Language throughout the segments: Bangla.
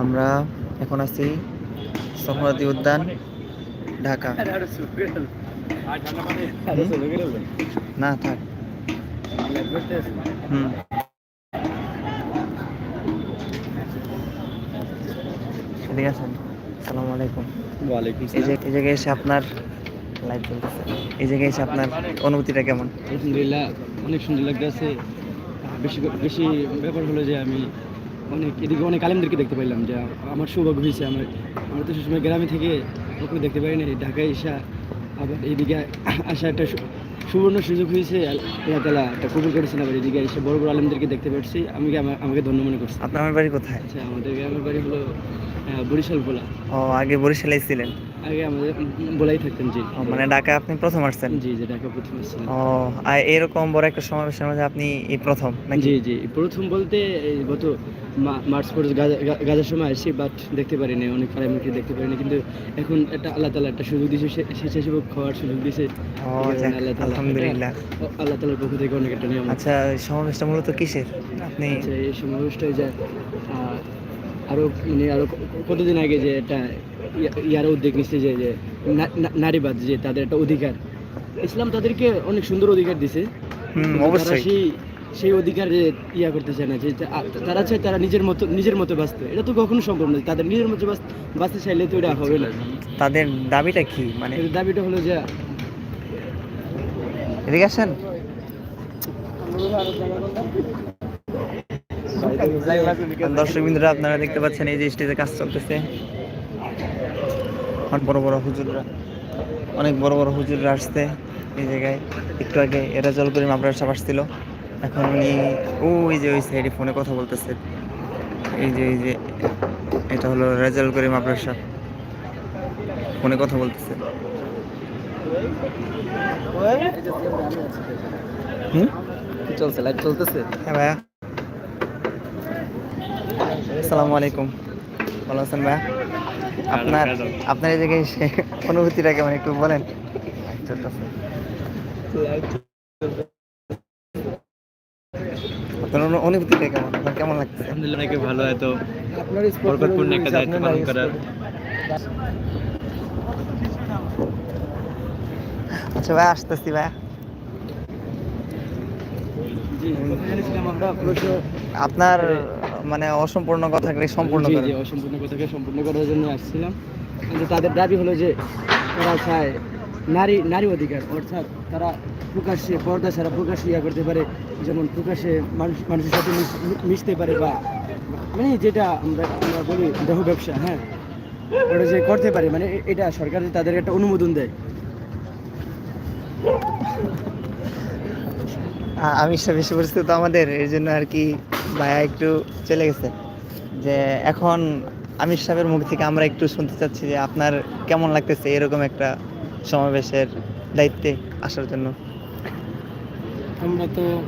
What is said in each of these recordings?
আমরা এখন আছি সোহরাদি উদ্যান ঢাকা। না থাক। হুম। ঠিক আছে সালাম আলাইকুম। ওয়ালাইকুম এই যে এই জায়গায় এসে আপনার লাইভ চলতেছে। এই জায়গায় এসে আপনার অনুভূতিটা কেমন? আলহামদুলিল্লাহ অনেক সুন্দর লাগতেছে। বেশি বেশি ব্যাপার হলো যে আমি অনেক এদিকে অনেক আলেমদেরকে দেখতে পাইলাম যে আমার সৌভাগ্য হয়েছে। আমার আমরা তো সবসময় গ্রামে থেকে কখনো দেখতে পাই না ঢাকায় এসা আবার এইদিকে আসা একটা সুবর্ণ সুযোগ হয়েছে। আল্লাহ তালা একটা কবুল করেছেন আবার এদিকে এসে বড় বড় আলেমদেরকে দেখতে পাচ্ছি আমি আমা- আমাকে ধন্য মনে করছি? আপনার আমার বাড়ি কোথায়? আচ্ছা আমাদের গ্রামের বাড়ি হলো বরিশাল ভোলা ও আগে বরিশালে ছিলেন। আগে আমাদের বলাই থাকতেন জি মানে ঢাকা আপনি প্রথম আসছেন? জি যে ঢাকা প্রথম এসেছিলেন ও আর এরকম বড় একটা সমাবেশের মধ্যে আপনি এই প্রথম জি জি প্রথম বলতে এই গত মার্চ পরে গাজা- গাজার সময় আসি বাট দেখতে পারিনি অনেক কালামিকে দেখতে পারিনি কিন্তু এখন একটা আল্লাহ তালা একটা সুযোগ দিয়েছে সে- স্বেচ্ছাসেবক খাওয়ার সুযোগ দিয়েছে আলহামদুলিল্লাহ। আল্লাহ তালার পক্ষ থেকে অনেক একটা নিয়ম আচ্ছা সমাবেশটা মূলত কিসের? আপনি আচ্ছা, এই সমাবেশটা যে আরও মানে আরও কতদিন আগে যে ইয়া- ইয়ারা উদ্যোগ নিচ্ছে যে যে না- না- নারীবাদ যে তাদের একটা অধিকার। ইসলাম তাদেরকে অনেক সুন্দর অধিকার দিছে। সেই সেই অধিকারে ইয়া করতে চায় না যে তারা চায় তারা নিজের মতো নিজের মতো বাঁচতে। এটা তো কখনো সম্ভব নয় তাদের নিজের মতো বাঁচতে চাইলে তো এটা হবে না। তাদের দাবিটা কি? মানে দাবিটা হলো যে এদিকে আসেন। দর্শক বিন্দুরা আপনারা দেখতে পাচ্ছেন এই যে স্টেজে কাজ চলতেছে। অনেক বড় বড় হুজুররা অনেক বড় বড় হুজুররা আসছে এই জায়গায়। একটু আগে এরাজল করিম আপনার সব আসছিল এখন উনি ওই যে ওই সাইডে ফোনে কথা বলতেছে। এই যে এই যে এটা হলো রেজাল করিম আপনার সাহেব ফোনে কথা বলতেছে। হুম? চলছে? লাইভ চলতেছে? হ্যাঁ ভাইয়া। আসসালামু আলাইকুম। ভালো আছেন ভাইয়া? আপনার আপনার এই জায়গায় এসে অনুভূতিটা কেমন একটু বলেন? আপনার অনুভূতিটা কেমন? আপনার কেমন লাগতেছে? আলহামদুলিল্লাহ অনেক ভালো এত বরকতপূর্ণ একটা দায়িত্ব পালন করার। আচ্ছা ভাই আসতেছি আপনার মানে অসম্পূর্ণ কথাগুলি সম্পূর্ণ জি, অসম্পূর্ণ কথাকে সম্পূর্ণ করার জন্য আসছিলাম। কিন্তু তাদের দাবি হলো যে তারা চায় নারী নারী অধিকার অর্থাৎ তারা প্রকাশ্যে পর্দা ছাড়া প্রকাশ্যে ইয়া করতে পারে যেমন প্রকাশ্যে মানুষ মানুষের সাথে মিশ- মিশতে পারে বা মানে যেটা আমরা আমরা বলি দেহ ব্যবসা হ্যাঁ? ওটা যে করতে পারে মানে এটা সরকার তাদের একটা অনুমোদন দেয়। আ- আমি বেশি পরিস্থিতি তো আমাদের, এই জন্য আর কি ভাইয়া একটু চলে গেছে। যে এখন আমির সাহেবের মুখ থেকে আমরা একটু শুনতে চাচ্ছি যে আপনার কেমন লাগতেছে এরকম একটা সমাবেশের দায়িত্বে আসার জন্য? আমরা তো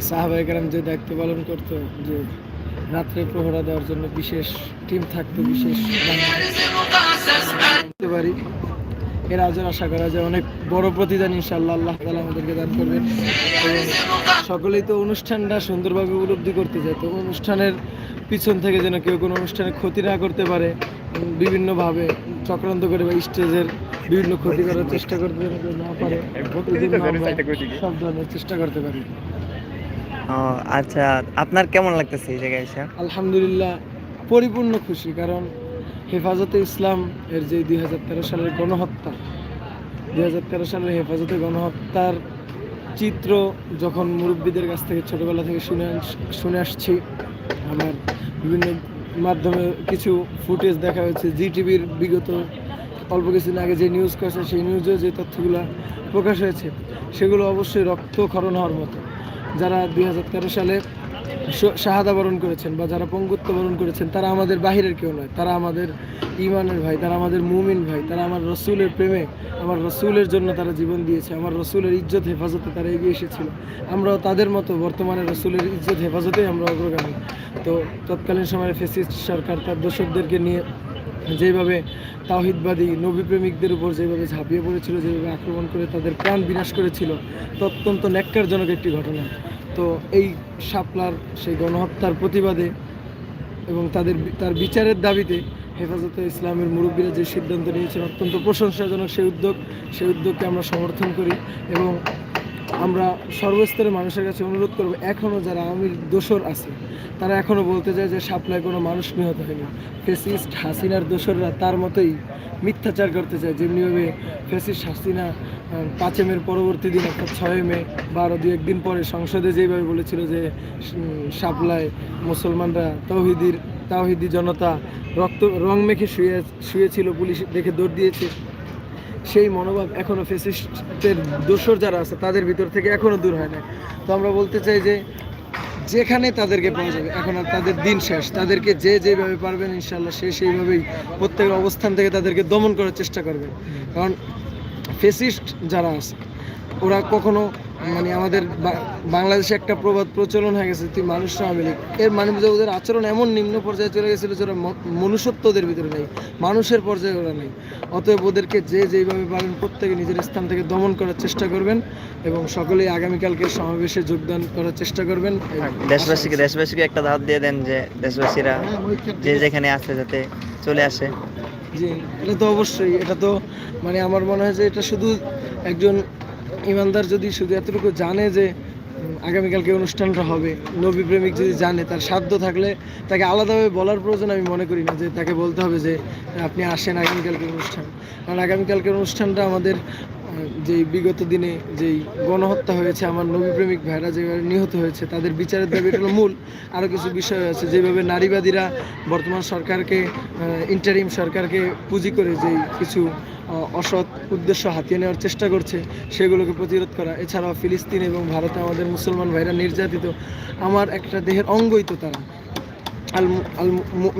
সাহাবাহিকেরাম যে দায়িত্ব পালন করতো, যে রাত্রে প্রহরা দেওয়ার জন্য বিশেষ টিম থাকতো, বিশেষ পারি এর আজও আশা করা যায় অনেক বড় প্রতিদান ইনশাল্লাহ আল্লাহ তালা আমাদেরকে দান করবেন। এবং সকলেই তো অনুষ্ঠানটা সুন্দরভাবে উপলব্ধি করতে চায়। তো অনুষ্ঠানের পিছন থেকে যেন কেউ কোনো অনুষ্ঠানে ক্ষতি না করতে পারে বিভিন্নভাবে চক্রান্ত করে বা স্টেজের বিভিন্ন ক্ষতি করার চেষ্টা করতে যেন কেউ না পারে সব ধরনের চেষ্টা করতে পারি। ও, আচ্ছা আপনার কেমন লাগতেছে এই জায়গায় এসে? আলহামদুলিল্লাহ পরিপূর্ণ খুশি কারণ হেফাজতে ইসলাম এর যে দুই হাজার তেরো সালের গণহত্যা, দুই হাজার তেরো সালের হেফাজতে গণহত্যার চিত্র যখন মুরব্বীদের কাছ থেকে ছোটোবেলা থেকে শুনে শুনে আসছি, আমার বিভিন্ন মাধ্যমে কিছু ফুটেজ দেখা হয়েছে। জি টিভির বিগত অল্প কিছুদিন আগে যে নিউজ করেছে, সেই নিউজে যে তথ্যগুলো প্রকাশ হয়েছে, সেগুলো অবশ্যই রক্তক্ষরণ হওয়ার মতো। যারা দুই হাজার তেরো সালে শাহাদা বরণ করেছেন বা যারা পঙ্গুত্ব বরণ করেছেন, তারা আমাদের বাহিরের কেউ নয়। তারা আমাদের ইমানের ভাই, তারা আমাদের মুমিন ভাই, তারা আমার রসুলের প্রেমে, আমার রসুলের জন্য তারা জীবন দিয়েছে, আমার রসুলের ইজ্জত হেফাজতে তারা এগিয়ে এসেছিল। আমরাও তাদের মতো বর্তমানে রসুলের ইজ্জত হেফাজতেই আমরা অগ্রগামী। তো তৎকালীন সময়ে ফেসিস্ট সরকার তার দর্শকদেরকে নিয়ে যেভাবে তাওহিদবাদী নবীপ্রেমিকদের উপর যেভাবে ঝাঁপিয়ে পড়েছিল, যেভাবে আক্রমণ করে তাদের প্রাণ বিনাশ করেছিল অত্যন্ত ন্যাক্কারজনক একটি ঘটনা। তো এই শাপলার সেই গণহত্যার প্রতিবাদে এবং তাদের তার বিচারের দাবিতে হেফাজতে ইসলামের মুরব্বীরা যে সিদ্ধান্ত নিয়েছেন অত্যন্ত প্রশংসাজনক সেই উদ্যোগ, সেই উদ্যোগকে আমরা সমর্থন করি এবং আমরা সর্বস্তরের মানুষের কাছে অনুরোধ করব এখনও যারা আওয়ামীর দোসর আছে, তারা এখনও বলতে যায় যে সাপ্লাই কোনো মানুষ নিহত হয়নি। ফেসিস্ট হাসিনার দোসররা তার মতোই মিথ্যাচার করতে চায় যেমনিভাবে ফেসিস্ট হাসিনা আহ, পাঁচে মের পরবর্তী দিন অর্থাৎ ছয় মে বা আরও দু একদিন পরে সংসদে যেভাবে বলেছিল যে সাপ্লায় মুসলমানরা তৌহিদির তাওহিদি জনতা রক্ত রং মেখে শুয়ে শুয়েছিল পুলিশ দেখে দৌড় দিয়েছে। সেই মনোভাব এখনও ফেসিস্টের দোসর যারা আছে তাদের ভিতর থেকে এখনও দূর হয় না তো আমরা বলতে চাই যে যেখানে তাদেরকে পাওয়া যাবে, এখন আর তাদের দিন শেষ। তাদেরকে যে যেভাবে পারবেন ইনশাল্লাহ সে সেইভাবেই প্রত্যেকের অবস্থান থেকে তাদেরকে দমন করার চেষ্টা করবেন। কারণ ফেসিস্ট যারা আছে, ওরা কখনো মানে আমাদের বাংলাদেশে একটা প্রবাদ প্রচলন হয়ে গেছে তুই মানুষ না আওয়ামী লীগ। এর মানে ওদের আচরণ এমন নিম্ন পর্যায়ে চলে গেছিল যে মনুষ্যত্ব ওদের ভিতরে নেই মানুষের পর্যায়ে ওরা নেই। অতএব ওদেরকে যে যেইভাবে পারেন প্রত্যেকে নিজের স্থান থেকে দমন করার চেষ্টা করবেন এবং সকলেই আগামীকালকে সমাবেশে যোগদান করার চেষ্টা করবেন। দেশবাসীকে দেশবাসীকে একটা দাওয়াত দিয়ে দেন যে দেশবাসীরা যে যেখানে আছে যাতে চলে আসে। জি এটা তো অবশ্যই এটা তো মানে আমার মনে হয় যে এটা শুধু একজন ইমানদার যদি শুধু এতটুকু জানে যে আগামীকালকে অনুষ্ঠানটা হবে নবী প্রেমিক যদি জানে, তার সাধ্য থাকলে তাকে আলাদাভাবে বলার প্রয়োজন আমি মনে করি না, যে তাকে বলতে হবে যে, আপনি আসেন আগামীকালকের অনুষ্ঠান। কারণ আগামীকালকের অনুষ্ঠানটা আমাদের যেই বিগত দিনে যেই গণহত্যা হয়েছে, আমার নবী প্রেমিক ভাইরা যেভাবে নিহত হয়েছে, তাদের বিচারের দাবি মূল। আরও কিছু বিষয় আছে, যেভাবে নারীবাদীরা বর্তমান সরকারকে ইন্টারিম সরকারকে পুঁজি করে যেই কিছু অসৎ উদ্দেশ্য হাতিয়ে নেওয়ার চেষ্টা করছে, সেগুলোকে প্রতিরোধ করা। এছাড়াও ফিলিস্তিন এবং ভারতে আমাদের মুসলমান ভাইরা নির্যাতিত। আমার একটা দেহের অঙ্গই তো তারা। আল আল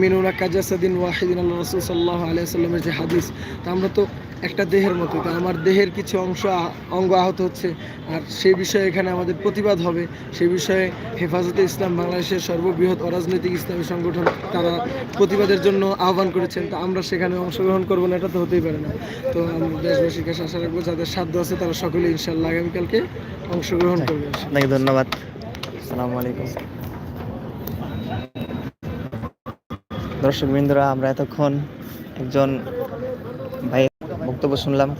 মিনুরা কাজাসাদিন ওয়াহিদিন আল্লাহ রসুল সাল্লাহ আলিয়া সাল্লামের যে হাদিস, তা আমরা তো একটা দেহের মতো, তো আমার দেহের কিছু অংশ অঙ্গ আহত হচ্ছে। আর সে বিষয়ে এখানে আমাদের প্রতিবাদ হবে। সে বিষয়ে হেফাজতে ইসলাম বাংলাদেশের সর্ববৃহৎ অরাজনৈতিক ইসলামী সংগঠন তারা প্রতিবাদের জন্য আহ্বান করেছেন। তো আমরা সেখানে অংশগ্রহণ করব না, এটা তো হতেই পারে না। তো দেশবাসীর কাছে আশা রাখব, যাদের সাধ্য আছে তারা সকলে ইনশাল্লাহ আগামীকালকে অংশগ্রহণ করবে। আপনাকে ধন্যবাদ। আসসালামু আলাইকুম। দর্শক আমরা এতক্ষণ একজন ভাই বক্তব্য শুনলাম।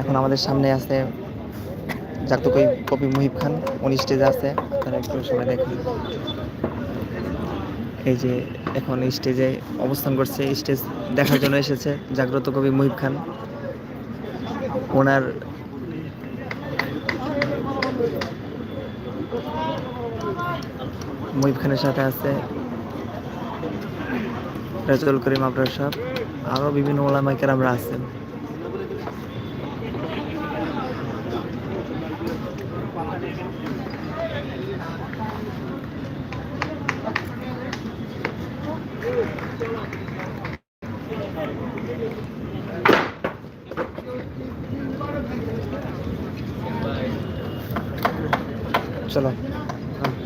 এখন আমাদের সামনে আছে জাগত কই কবি মুহিব খান। উনি স্টেজে আছে, আপনারা একটু সবাই দেখুন। এই যে এখন স্টেজে অবস্থান করছে স্টেজ দেখার জন্য এসেছে জাগ্রত কবি মুহিব খান। ওনার মুহিব খানের সাথে আছে রাজুল করিম আবরার সাহেব। আরও বিভিন্ন ওলামাই কেরামরা আছেন। চলো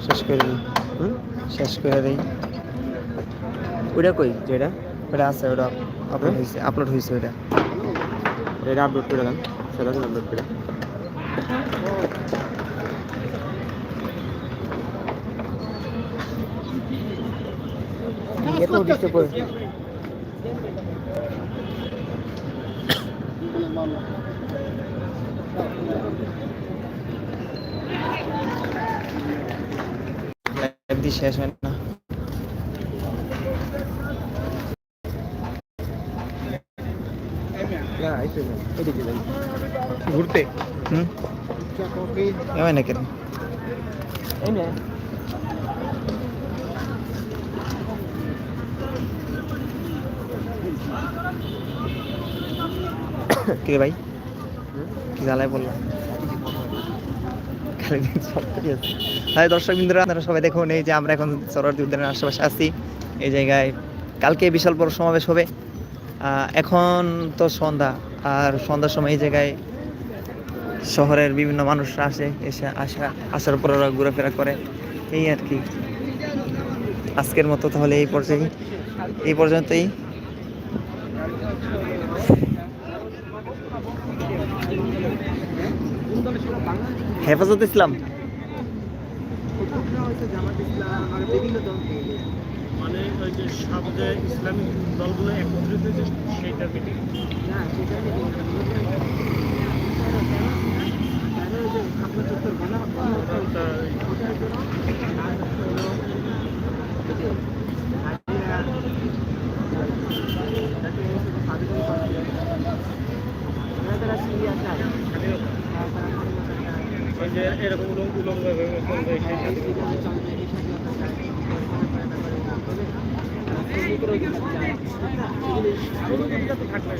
শেষ করে দিই। শেষ করে দিই। ওইটা কই? যেটা? ওটা আছে ওটা আপলোড হয়েছে আপলোড হয়েছে ওটা এটা আপলোড করে দেন সেটা আপলোড করে এত ডিস্টার্ব করে শেষ হয় না। ঘুরতে? হুম? এমন না কেন? কি ভাই? কি জ্বালায় বললাম হ্যাঁ দর্শক বিন্দুরা আপনারা সবাই দেখুন এই যে আমরা এখন সরোয়ার্দী উদ্যানের আশেপাশে আছি। এই জায়গায় কালকে বিশাল বড় সমাবেশ হবে। এখন তো সন্ধ্যা, আর সন্ধ্যার সময় এই জায়গায় শহরের বিভিন্ন মানুষরা আসে, এসে আসা, আসার পর ওরা ঘোরাফেরা করে। এই আর কি। আজকের মতো তাহলে এই পর্যায়ে এই পর্যন্তই। হেফাজত ইসলাম। বিভিন্ন দল থেকে যে সব যে ইসলামিক দলগুলো একত্রিত হয়েছে সেইটা মিটিং ওই যে এরকম উলঙ্গ উলঙ্গ থাকবে